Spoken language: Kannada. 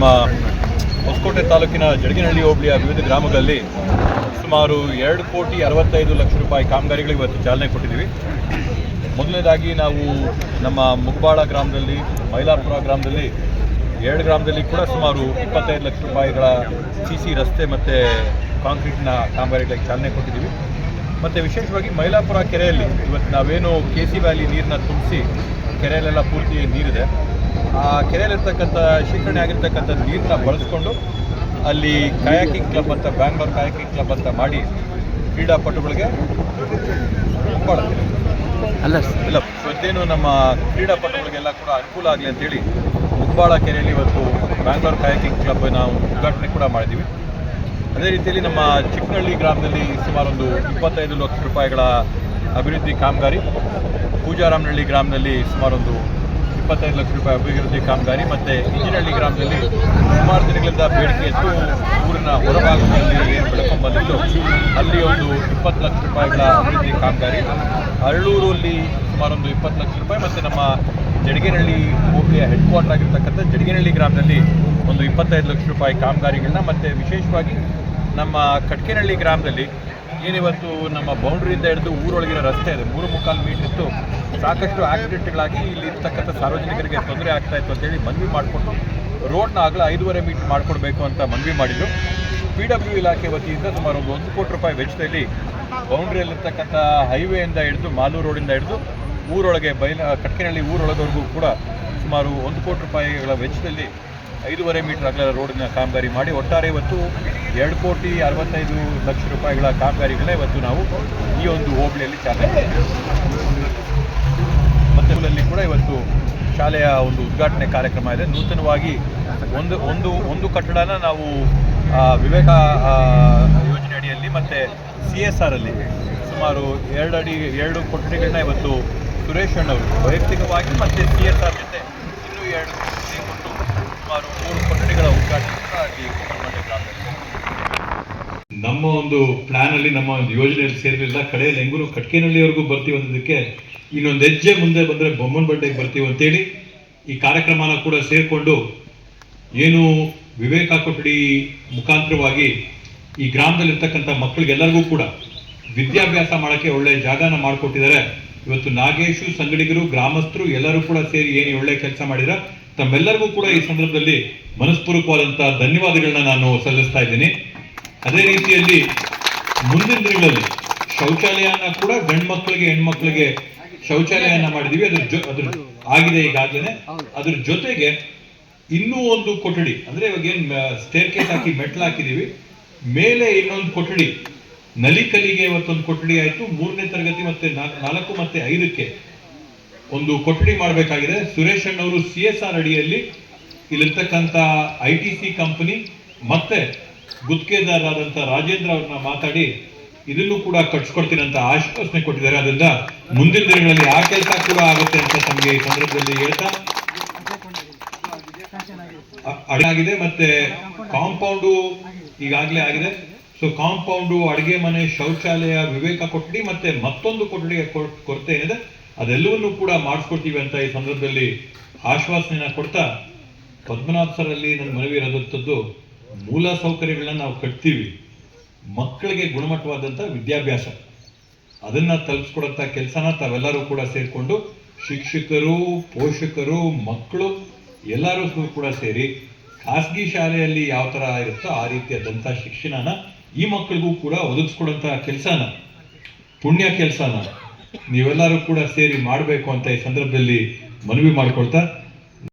ಹೊಸಕೋಟೆ ತಾಲೂಕಿನ ಜಡಗಿನಹಳ್ಳಿ ಹೋಬಳಿಯ ವಿವಿಧ ಗ್ರಾಮಗಳಲ್ಲಿ ಸುಮಾರು ಎರಡು ಕೋಟಿ ಅರವತ್ತೈದು ಲಕ್ಷ ರೂಪಾಯಿ ಕಾಮಗಾರಿಗಳಿಗೆ ಇವತ್ತು ಚಾಲನೆ ಕೊಟ್ಟಿದ್ದೀವಿ. ಮೊದಲನೇದಾಗಿ ನಾವು ನಮ್ಮ ಮುಗ್ಬಾಳ ಗ್ರಾಮದಲ್ಲಿ, ಮೈಲಾಪುರ ಗ್ರಾಮದಲ್ಲಿ, ಎರಡು ಗ್ರಾಮದಲ್ಲಿ ಕೂಡ ಸುಮಾರು ಇಪ್ಪತ್ತೈದು ಲಕ್ಷ ರೂಪಾಯಿಗಳ ಸಿ ಸಿ ರಸ್ತೆ ಮತ್ತು ಕಾಂಕ್ರೀಟ್ನ ಕಾಮಗಾರಿಗಳಿಗೆ ಚಾಲನೆ ಕೊಟ್ಟಿದ್ದೀವಿ. ಮತ್ತು ವಿಶೇಷವಾಗಿ ಮೈಲಾಪುರ ಕೆರೆಯಲ್ಲಿ ಇವತ್ತು ನಾವೇನು ಕೆ ಸಿ ವ್ಯಾಲಿ ನೀರನ್ನ ತುಂಬಿಸಿ ಕೆರೆಯಲ್ಲೆಲ್ಲ ಪೂರ್ತಿ ನೀರಿದೆ. ಆ ಕೆರೆಯಲ್ಲಿರ್ತಕ್ಕಂಥ ಶೇಖರಣೆ ಆಗಿರ್ತಕ್ಕಂಥ ನೀರನ್ನ ಬಳಸ್ಕೊಂಡು ಅಲ್ಲಿ ಕಯಾಕಿಂಗ್ ಕ್ಲಬ್ ಅಂತ ಬ್ಯಾಂಗ್ಳೂರ್ ಕಯಾಕಿಂಗ್ ಕ್ಲಬ್ ಅಂತ ಮಾಡಿ ಕ್ರೀಡಾಪಟುಗಳಿಗೆ ಅಲ್ಲ ಇಲ್ಲ ಇವತ್ತೇನು ನಮ್ಮ ಕ್ರೀಡಾಪಟುಗಳಿಗೆಲ್ಲ ಕೂಡ ಅನುಕೂಲ ಆಗಲಿ ಅಂತೇಳಿ ಉಂಬಾಳ ಕೆರೆಯಲ್ಲಿ ಇವತ್ತು ಬ್ಯಾಂಗ್ಳೂರ್ ಕಯಾಕಿಂಗ್ ಕ್ಲಬ್ ನಾವು ಉದ್ಘಾಟನೆ ಕೂಡ ಮಾಡಿದ್ದೀವಿ. ಅದೇ ರೀತಿಯಲ್ಲಿ ನಮ್ಮ ಚಿಕ್ಕನಹಳ್ಳಿ ಗ್ರಾಮದಲ್ಲಿ ಸುಮಾರೊಂದು ಇಪ್ಪತ್ತೈದು ಲಕ್ಷ ರೂಪಾಯಿಗಳ ಅಭಿವೃದ್ಧಿ ಕಾಮಗಾರಿ ಪೂಜಾರಾಮನಹಳ್ಳಿ ಗ್ರಾಮದಲ್ಲಿ ಸುಮಾರೊಂದು ಇಪ್ಪತ್ತೈದು ಲಕ್ಷ ರೂಪಾಯಿ ಅಭಿವೃದ್ಧಿ ಕಾಮಗಾರಿ ಮತ್ತು ಇಂಜಿನಹಳ್ಳಿ ಗ್ರಾಮದಲ್ಲಿ ಸುಮಾರು ದಿನಗಳಿಂದ ಬೇಡಿಕೆ ಇತ್ತು ಊರಿನ ಹೊರಭಾಗದಲ್ಲಿ ಬೆಳ್ಕೊಂಡು ಬಂದಿತ್ತು ಅಲ್ಲಿ ಒಂದು ಇಪ್ಪತ್ತು ಲಕ್ಷ ರೂಪಾಯಿಗಳ ಅಭಿವೃದ್ಧಿ ಕಾಮಗಾರಿ. ಅರಳೂರಲ್ಲಿ ಸುಮಾರೊಂದು ಇಪ್ಪತ್ತು ಲಕ್ಷ ರೂಪಾಯಿ ಮತ್ತು ನಮ್ಮ ಜಡಗೇನಹಳ್ಳಿ ಹೋಬಳಿಯ ಹೆಡ್ ಕ್ವಾರ್ಟರ್ ಆಗಿರ್ತಕ್ಕಂಥ ಜಡಗೇನಹಳ್ಳಿ ಗ್ರಾಮದಲ್ಲಿ ಒಂದು ಇಪ್ಪತ್ತೈದು ಲಕ್ಷ ರೂಪಾಯಿ ಕಾಮಗಾರಿಗಳನ್ನ ಮತ್ತು ವಿಶೇಷವಾಗಿ ನಮ್ಮ ಕಟ್ಕೇನಹಳ್ಳಿ ಗ್ರಾಮದಲ್ಲಿ ಏನಿವತ್ತು ನಮ್ಮ ಬೌಂಡ್ರಿಯಿಂದ ಹಿಡಿದು ಊರೊಳಗಿನ ರಸ್ತೆ ಇದೆ. ಮೂರು ಮುಕ್ಕಾಲು ಮೀಟರ್ ಇತ್ತು. ಸಾಕಷ್ಟು ಆಕ್ಸಿಡೆಂಟ್ಗಳಾಗಿ ಇಲ್ಲಿ ಇರ್ತಕ್ಕಂಥ ಸಾರ್ವಜನಿಕರಿಗೆ ತೊಂದರೆ ಆಗ್ತಾ ಇತ್ತು ಅಂತೇಳಿ ಮನವಿ ಮಾಡಿಕೊಂಡು ರೋಡ್ನ ಆಗಲ ಐದೂವರೆ ಮೀಟರ್ ಮಾಡಿಕೊಡ್ಬೇಕು ಅಂತ ಮನವಿ ಮಾಡಿದ್ರು. ಪಿ ಡಬ್ಲ್ಯೂ ಇಲಾಖೆ ವತಿಯಿಂದ ಸುಮಾರು ಒಂದು ಒಂದು ಕೋಟಿ ರೂಪಾಯಿ ವೆಚ್ಚದಲ್ಲಿ ಬೌಂಡ್ರಿಯಲ್ಲಿರ್ತಕ್ಕಂಥ ಹೈವೇಯಿಂದ ಹಿಡಿದು ಮಾಲೂರು ರೋಡಿಂದ ಹಿಡಿದು ಊರೊಳಗೆ ಬೈಲ ಕಟ್ಕಿನಹಳ್ಳಿ ಊರೊಳಗವರೆಗೂ ಕೂಡ ಸುಮಾರು ಒಂದು ಕೋಟಿ ರೂಪಾಯಿಗಳ ವೆಚ್ಚದಲ್ಲಿ ಐದೂವರೆ ಮೀಟರ್ ಅಗಲ ರೋಡಿನ ಕಾಮಗಾರಿ ಮಾಡಿ ಒಟ್ಟಾರೆ ಇವತ್ತು ಎರಡು ಕೋಟಿ ಅರವತ್ತೈದು ಲಕ್ಷ ರೂಪಾಯಿಗಳ ಕಾಮಗಾರಿಗಳನ್ನ ಇವತ್ತು ನಾವು ಈ ಒಂದು ಹೋಬಳಿಯಲ್ಲಿ ಚಾಲನೆ ಮಾಡಿದ್ದೀವಿ. ಮತ್ತೆ ಅಲ್ಲಿ ಕೂಡ ಇವತ್ತು ಶಾಲೆಯ ಒಂದು ಉದ್ಘಾಟನೆ ಕಾರ್ಯಕ್ರಮ ಇದೆ ನೂತನವಾಗಿ ಒಂದು ಒಂದು ಒಂದು ಕಟ್ಟಡನ ನಾವು ವಿವೇಕ ಯೋಜನೆ ಅಡಿಯಲ್ಲಿ ಮತ್ತು ಸಿ ಎಸ್ ಆರ್ ಅಲ್ಲಿ ಸುಮಾರು ಎರಡು ಅಡಿ, ಎರಡು ಕೊಠಡಿಗಳನ್ನ ಇವತ್ತು ಸುರೇಶ್ ಅಣ್ಣವರು ವೈಯಕ್ತಿಕವಾಗಿ ಮತ್ತು ಸಿ ಎಸ್ ಆರ್ ಜೊತೆ ಇನ್ನೂ ಎರಡು ಕೊಟ್ಟು ಸುಮಾರು ಮೂರು ಕೊಠಡಿಗಳ ಉದ್ಘಾಟನೆ ನಮ್ಮ ಒಂದು ಪ್ಲಾನ್ ಅಲ್ಲಿ, ನಮ್ಮ ಒಂದು ಯೋಜನೆಯಲ್ಲಿ ಸೇರಲಿಲ್ಲ ಕಡೆಯಲ್ಲಿ ಹೆಂಗೂ ಕಟ್ಕೇನಹಳ್ಳಿವರೆಗೂ ಬರ್ತೀವಿ ಅನ್ನೋದಕ್ಕೆ ಇನ್ನೊಂದು ಹೆಜ್ಜೆ ಮುಂದೆ ಬಂದರೆ ಬೊಮ್ಮನ ಬಂಡೆಗೆ ಬರ್ತೀವಿ ಅಂತೇಳಿ ಈ ಕಾರ್ಯಕ್ರಮನ ಕೂಡ ಸೇರಿಕೊಂಡು ಏನು ವಿವೇಕ ಕೊಠಡಿ ಮುಖಾಂತರವಾಗಿ ಈ ಗ್ರಾಮದಲ್ಲಿರ್ತಕ್ಕಂಥ ಮಕ್ಕಳಿಗೆಲ್ಲರಿಗೂ ಕೂಡ ವಿದ್ಯಾಭ್ಯಾಸ ಮಾಡೋಕ್ಕೆ ಒಳ್ಳೆಯ ಜಾಗನ ಮಾಡಿಕೊಟ್ಟಿದ್ದಾರೆ. ಇವತ್ತು ನಾಗೇಶು, ಸಂಗಡಿಗರು, ಗ್ರಾಮಸ್ಥರು ಎಲ್ಲರೂ ಕೂಡ ಸೇರಿ ಏನು ಒಳ್ಳೆ ಕೆಲಸ ಮಾಡಿದ್ರ, ತಮ್ಮೆಲ್ಲರಿಗೂ ಕೂಡ ಈ ಸಂದರ್ಭದಲ್ಲಿ ಮನಸ್ಪೂರ್ವಕವಾದಂತಹ ಧನ್ಯವಾದಗಳನ್ನ ನಾನು ಸಲ್ಲಿಸ್ತಾ ಇದ್ದೀನಿ. ಅದೇ ರೀತಿಯಲ್ಲಿ ಮುಂದಿನ ದಿನಗಳಲ್ಲಿ ಶೌಚಾಲಯನ ಕೂಡ ಗಂಡು ಮಕ್ಕಳಿಗೆ ಹೆಣ್ಮಕ್ಳಿಗೆ ಶೌಚಾಲಯನ ಮಾಡಿದೀವಿ. ಅದ್ರ ಅದ್ರ ಆಗಿದೆ ಈಗಾಗಲೇ ಅದ್ರ ಜೊತೆಗೆ ಇನ್ನೂ ಒಂದು ಕೊಠಡಿ, ಅಂದ್ರೆ ಇವಾಗ ಏನ್ ಸ್ಟೇರ್ ಕೇಸ್ ಹಾಕಿ ಮೆಟ್ಲು ಹಾಕಿದೀವಿ. ಮೇಲೆ ಇನ್ನೊಂದು ಕೊಠಡಿ ನಲಿಕಲಿಗೆ ಇವತ್ತೊಂದು ಕೊಠಡಿ ಆಯ್ತು. ಮೂರನೇ ತರಗತಿ ಮತ್ತೆ ನಾಲ್ಕು ಮತ್ತೆ ಐದಕ್ಕೆ ಒಂದು ಕೊಠಡಿ ಮಾಡಬೇಕಾಗಿದೆ. ಸುರೇಶ್ ಅಣ್ಣವರು ಸಿ ಎಸ್ ಆರ್ ಅಡಿಯಲ್ಲಿ ಇಲ್ಲಿರ್ತಕ್ಕಂಥ ಐ ಟಿ ಸಿ ಕಂಪನಿ ಮತ್ತೆ ಗುತ್ತಿಗೆದಾರರಾದಂಥ ರಾಜೇಂದ್ರ ಅವ್ರನ್ನ ಮಾತಾಡಿ ಇದನ್ನು ಕೂಡ ಕಟ್ಸ್ಕೊಡ್ತೀನಿ ಅಂತ ಆಶ್ವಾಸನೆ ಕೊಟ್ಟಿದ್ದಾರೆ. ಅದರಿಂದ ಮುಂದಿನ ದಿನಗಳಲ್ಲಿ ಆ ಕೆಲಸ ಕೂಡ ಆಗುತ್ತೆ ಅಂತ ತಮಗೆ ಈ ಸಂದರ್ಭದಲ್ಲಿ ಹೇಳ್ತಾ ಆಗಿದೆ ಮತ್ತೆ ಕಾಂಪೌಂಡು ಈಗಾಗಲೇ ಆಗಿದೆ. ಸೊ ಕಾಂಪೌಂಡು ಅಡಿಗೆ ಮನೆ ಶೌಚಾಲಯ, ವಿವೇಕ ಕೊಠಡಿ ಮತ್ತೆ ಮತ್ತೊಂದು ಕೊಠಡಿಯ ಕೊರ- ಕೊರತೆ ಏನಿದೆ? ಅದೆಲ್ಲವನ್ನೂ ಕೂಡ ಮಾಡಿಸ್ಕೊಡ್ತೀವಿ ಅಂತ ಈ ಸಂದರ್ಭದಲ್ಲಿ ಆಶ್ವಾಸನೆಯನ್ನ ಕೊಡ್ತಾ, ಪದ್ಮನಾಭ ಸರ್ ಅಲ್ಲಿ ನನ್ನ ಮನವಿ ಇರೋದಂಥದ್ದು, ಮೂಲ ಸೌಕರ್ಯಗಳನ್ನ ನಾವು ಕಟ್ತೀವಿ. ಮಕ್ಕಳಿಗೆ ಗುಣಮಟ್ಟವಾದಂಥ ವಿದ್ಯಾಭ್ಯಾಸ. ಅದನ್ನ ತಲುಪಿಸ್ಕೊಡಂತ ಕೆಲಸನ ತಾವೆಲ್ಲರೂ ಕೂಡ ಸೇರಿಕೊಂಡು, ಶಿಕ್ಷಕರು, ಪೋಷಕರು, ಮಕ್ಕಳು ಎಲ್ಲರೂ ಕೂಡ ಸೇರಿ, ಖಾಸಗಿ ಶಾಲೆಯಲ್ಲಿ ಯಾವ ಥರ ಇರುತ್ತೋ ಆ ರೀತಿಯಾದಂಥ ಶಿಕ್ಷಣನ ಈ ಮಕ್ಕಳಿಗೂ ಕೂಡ ಒದಗಿಸ್ಕೊಡಂತಹ ಕೆಲಸನ, ಪುಣ್ಯ ಕೆಲಸನ ನೀವೆಲ್ಲರೂ ಕೂಡ ಸೇರಿ ಮಾಡಬೇಕು ಅಂತ ಈ ಸಂದರ್ಭದಲ್ಲಿ ಮನವಿ ಮಾಡ್ಕೊಳ್ತಾ